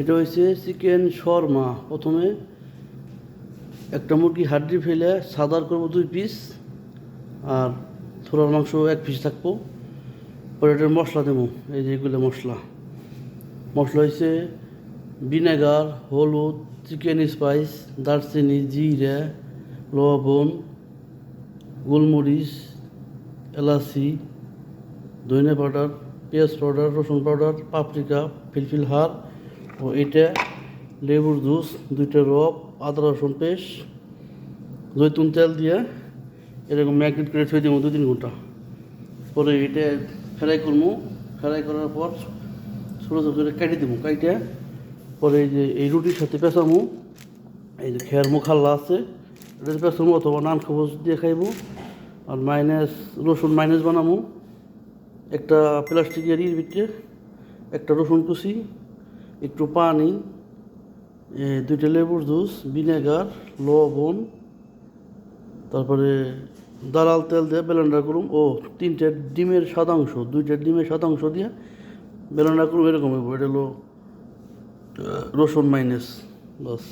এটা হয়েছে চিকেন শর্মা। প্রথমে একটা মুরগি হাড্ডি ফেলে সাদার করব দুই পিস আর থোড়ার মাংস এক পিস থাকব। পরে এটার মশলা দেবো, এই যে এগুলো মশলা। মশলা হয়েছে ভিনেগার, হলুদ, চিকেন স্পাইস, দারচিনি, জিরে, লবণ, গোলমরিচ, এলাচি, ধনে পাউডার, পেঁয়াজ পাউডার, রসুন পাউডার, পাপরিকা, ফিলফিল হার ও এটা লেবুর জুস, দুইটা রব, আদা, রসুন পেস্ট, জৈতুন তেল দিয়ে এরকম ম্যাগনেট করে থই দেবো দুই তিন ঘণ্টা। পরে এটা ফ্রাই করব। ফ্রাই করার পর ছোটো ছোটো করে কেটে দেবো কাইটে পরে এই যে এই রুটির সাথে পেঁচামো এই যে খেয়ার মুখাল্লা আছে এটা পেঁচামো অথবা নান খবজ দিয়ে খাইবো। আর মাইনাস রসুন মাইনাস বানামো একটা প্লাস্টিকের ইর ভিতরে, একটা রসুন কুচি একটু পানি দুইটা লেবুর জুস, ভিনেগার, লবণ, তারপরে দালাল তেল দিয়ে ব্লেন্ডার করুম ও, তিনটে ডিমের শতাংশ দুইটা ডিমের শতাংশ দিয়ে ব্লেন্ডার করুম এরকম এটা হলো রসুন মাইনাস, বাস।